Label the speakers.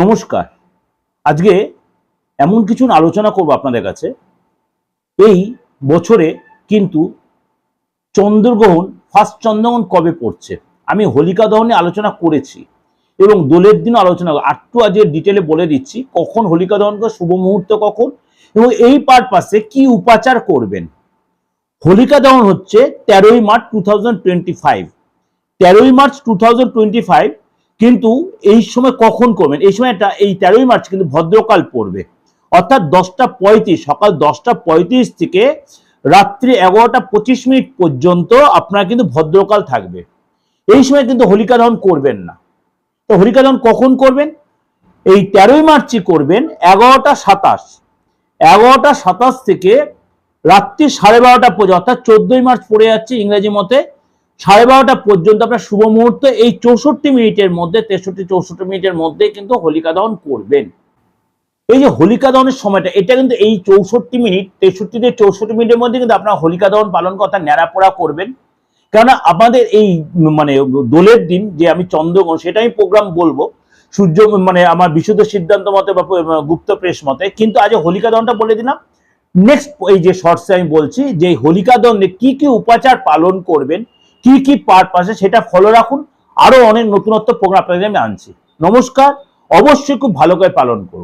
Speaker 1: নমস্কার। আজকে এমন কিছু আলোচনা করব আপনাদের কাছে। এই বছরে কিন্তু চন্দ্রগ্রহণ ফার্স্ট চন্দ্রগ্রহণ কবে পড়ছে? আমি হোলিকা দহনে আলোচনা করেছি এবং দোলের দিন আলোচনা আটটু আজকে ডিটেলে বলে দিচ্ছি কখন হোলিকা দহন করে শুভ মুহূর্ত কখন এবং এই পারপাসে কি উপাচার করবেন। হোলিকা দহন হচ্ছে তেরোই March two thousand twenty five তেরোই March two thousand twenty five কিন্তু এই সময় কখন করবেন? এই সময়টা এই তেরোই মার্চ কিন্তু ভদ্রকাল পড়বে। অর্থাৎ দশটা পঁয়ত্রিশ, সকাল দশটা পঁয়ত্রিশ থেকে রাত্রি এগারোটা পঁচিশ মিনিট পর্যন্ত আপনার কিন্তু ভদ্রকাল থাকবে। এই সময় কিন্তু হোলিকা দহন করবেন না। তো হোলিকা দহন কখন করবেন? এই তেরোই মার্চই করবেন এগারোটা সাতাশ। এগারোটা সাতাশ থেকে রাত্রি সাড়ে বারোটা পর্যন্ত, অর্থাৎ চোদ্দই মার্চ পড়ে যাচ্ছে ইংরেজি মতে। সাড়ে বারোটা পর্যন্ত আপনার শুভ মুহূর্ত, এই চৌষট্টি মিনিটের মধ্যে, তেষট্টি, চৌষট্টি মিনিটের মধ্যে কিন্তু হোলিকা দহন করবেন। এই যে হোলিকা দহনের সময়টা, এটা কিন্তু এই চৌষট্টি মিনিট, তেষট্টি থেকে চৌষট্টি মিনিটের মধ্যে কিন্তু আপনার হোলিকা দহন পালন কথা ন্যাড়াপোড়া করবেন। কেননা আমাদের এই মানে দোলের দিন যে আমি চন্দ্রগ্রহণ, সেটা আমি প্রোগ্রাম বলব, সূর্য মানে আমার বিশুদ্ধ সিদ্ধান্ত মতে বা গুপ্ত প্রেস মতে। কিন্তু আজ হোলিকা দহনটা বলে দিলাম। নেক্সট এই যে শর্টসে আমি বলছি, যে হোলিকা দহনে কি কি উপাচার পালন করবেন কি কি আছে সেটা ফলো রাখুন। আরও অনেক নতুনত্ব প্রোগ্রাম আপনাদের আমি আনছি। নমস্কার, অবশ্যই খুব ভালো করে পালন করুন।